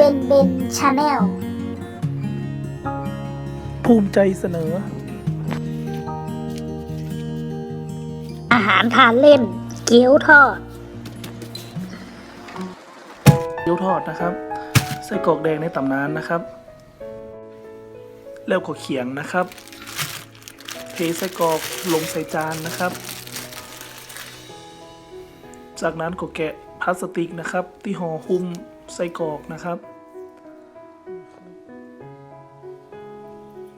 เบนเบนชาแนลภูมิใจเสนอ อาหารทานเล่น เกี๊ยวทอด เกี๊ยวทอดนะครับไส้กรอกแดงในตำนานนะครับ แล้วก็เขียงนะครับ เทไส้กรอกลงใส่จานนะครับ จากนั้นก็แกะพลาสติกนะครับ ที่ห่อหุ้ม ไส้กรอกนะครับ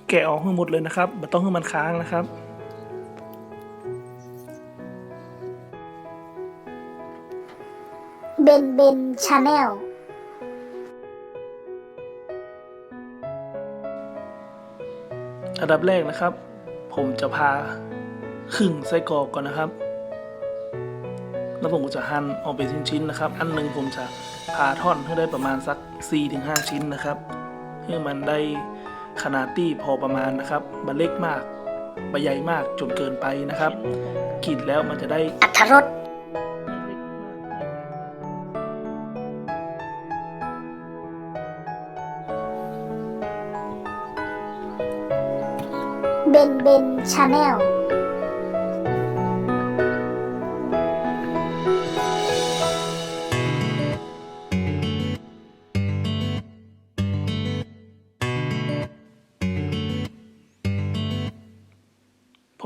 แกะออกให้หมดเลยนะครับไม่ต้องให้มันค้างนะครับ เบนเบนชาแนลอันดับแรกนะครับ ผมจะพาครึ่งไส้กรอกก่อนนะครับ แล้วผมก็จะหั่นออกเป็นชิ้นๆนะครับ อันหนึ่งผมจะพาท่อนให้ได้ประมาณสัก 4-5 ชิ้นนะครับให้มันได้ขนาดที่พอประมาณนะครับบะเล็กมากบะใหญ่มากจนเกินไปนะครับกินแล้วมันจะได้อัทรสเบนเบนชาแนล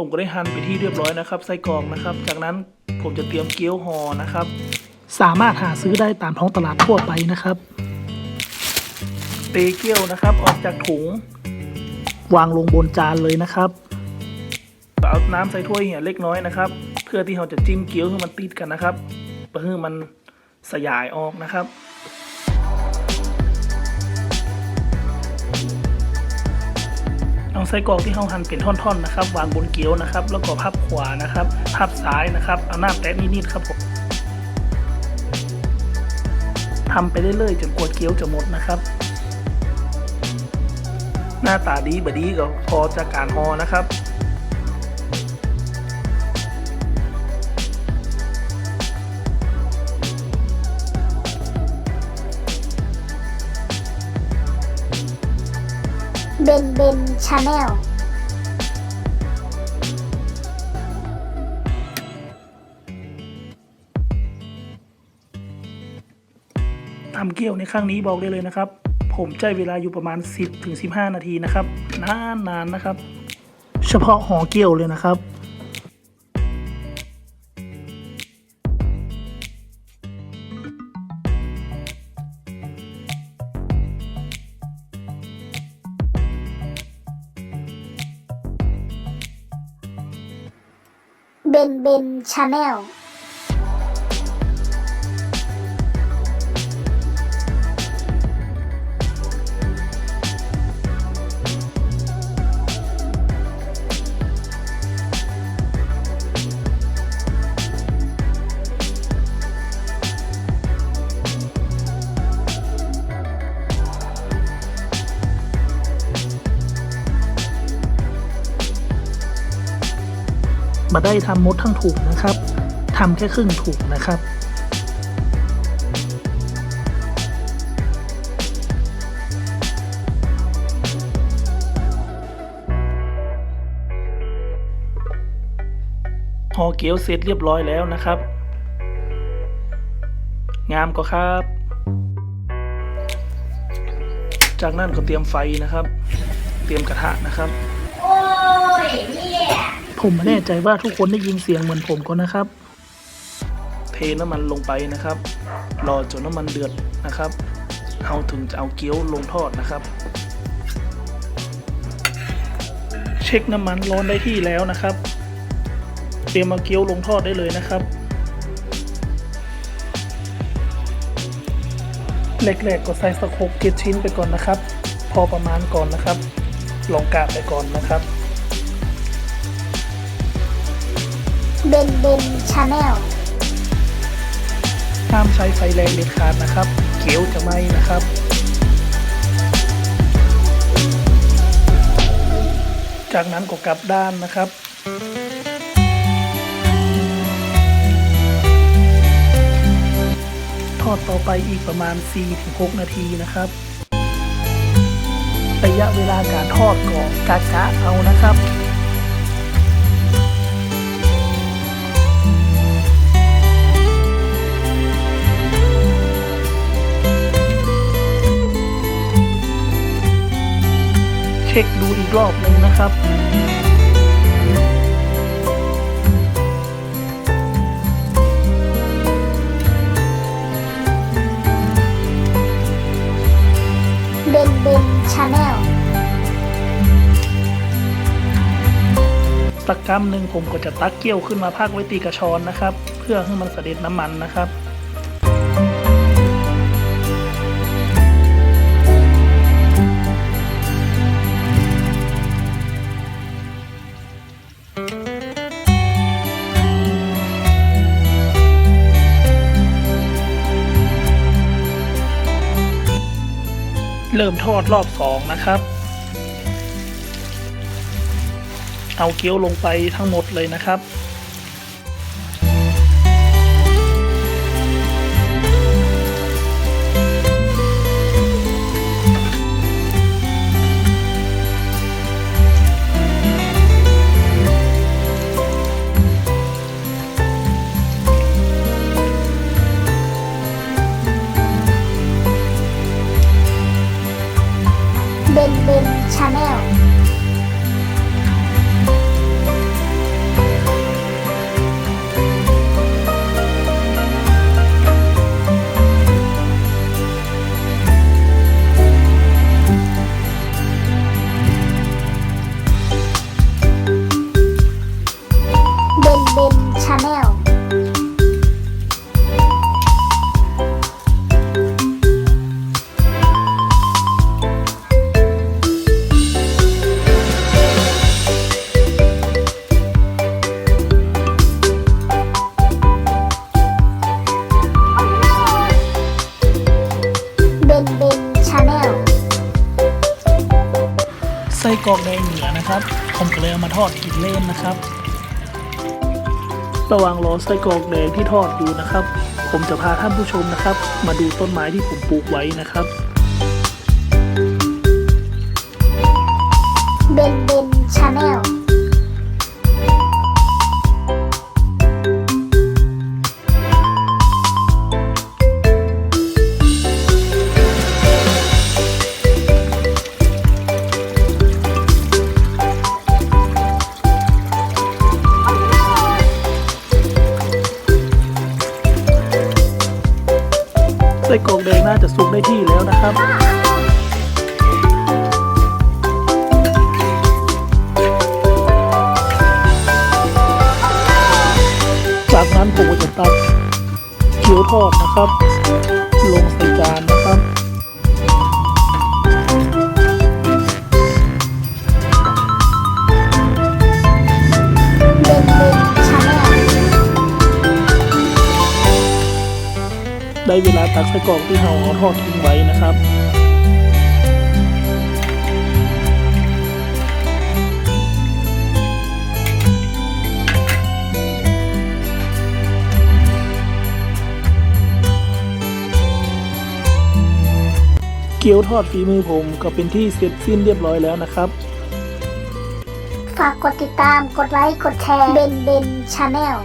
ผมก็ได้หั่นไปที่เรียบร้อยนะครับ ไส้กรอกนะครับ จากนั้นผมจะเตรียมเกี๊ยวห่อนะครับ สามารถหาซื้อได้ตามท้องตลาดทั่วไปนะครับเตเกี๊ยวนะครับออกจากถุง วางลงบนจานเลยนะครับเอาน้ำใส่ถ้วยเหี่ยเล็กน้อยนะครับ เพื่อที่เราจะจิ้มเกี๊ยวให้มันติดกันนะครับเพื่อให้มันสยายออกนะครับ ส้กรอกที่เขาหั่นเป็นท่อนๆนะครับวางบนเกี๊ยวนะครับ แล้วก็พับขวานะครับพับซ้ายนะครับ เอาหน้าแตะนิดๆครับผมทำไปเรื่อยๆจนกวดเกี๊ยวจะหมดนะครับ หน้าตาดีบดีก็พอจากการหอนะครับ เบนเบนชาแนลทำเกี่ยวในครั้งนี้บอกได้เลยนะครับ ผมใช้เวลาอยู่ประมาณ 10ถึง15 นาทีนะครับ นานๆนนนะครับ เฉพาะห่อเกี่ยวเลยนะครับ เบนเบนชาแนล มาได้ทำมดทั้งถุงนะครับทำแค่ครึ่งถุงนะครับห่อเกี๊ยวเสร็จเรียบร้อยแล้วนะครับ งามก็ครับ จากนั้นก็เตรียมไฟนะครับ เตรียมกระทะนะครับ ผมไม่แน่ใจว่าทุกคนได้ยินเสียงเหมือนผมก็นะครับ เทน้ำมันลงไปนะครับ รอจนน้ำมันเดือดนะครับเราถึงจะเอาเกี๊ยวลงทอดนะครับ เช็คน้ำมันร้อนได้ที่แล้วนะครับ เตรียมเอาเกี๊ยวลงทอดได้เลยนะครับแรกๆก็ใส่สักหกเจ็ดชิ้นไปก่อนนะครับ พอประมาณก่อนนะครับ ลองกะไปก่อนนะครับ เบนเบนชาแนลห้ามใช้ไฟแรงเด็ดขาดนะครับเกี๊ยวจะไหมนะครับจากนั้นก็กลับด้านนะครับททอดต่อไปอีกประมาณ 4-6 นาทีนะครับ ระยะเวลาการทอดก็กะกะเอานะครับ ช็คดูอีกรอบหนึ่งนะครับเบนเบนชาแนลสักกำหนึ่งผมก็จะตักเกี้ยวขึ้นมาพักไว้ตีกระชอนนะครับ เพื่อให้มันเสด็จน้ำมันนะครับ เริ่มทอดรอบสองนะครับ เอาเกี๊ยวลงไปทั้งหมดเลยนะครับ กอกแดงเหนือนะครับผมก็เลยเอามาทอดกินเล่นนะครับ ระหว่างรอไส้กรอกแดงที่ทอดอยู่นะครับ ผมจะพาท่านผู้ชมนะครับ มาดูต้นไม้ที่ผมปลูกไว้นะครับ ไส้กรอกแดงน่าจะสุกได้ที่แล้วนะครับจากนั้นผมก็จะตักเกี๊ยวทอดนะครับ ได้เวลาตักไส้กรอกที่เราเอาทอดทิ้งไว้นะครับเกี๊ยวทอดฝีมือผมก็เป็นที่เสร็จสิ้นเรียบร้อยแล้วนะครับ ฝากกดติดตาม กดไลค์ กดแชร์ เบนเบนชาแนล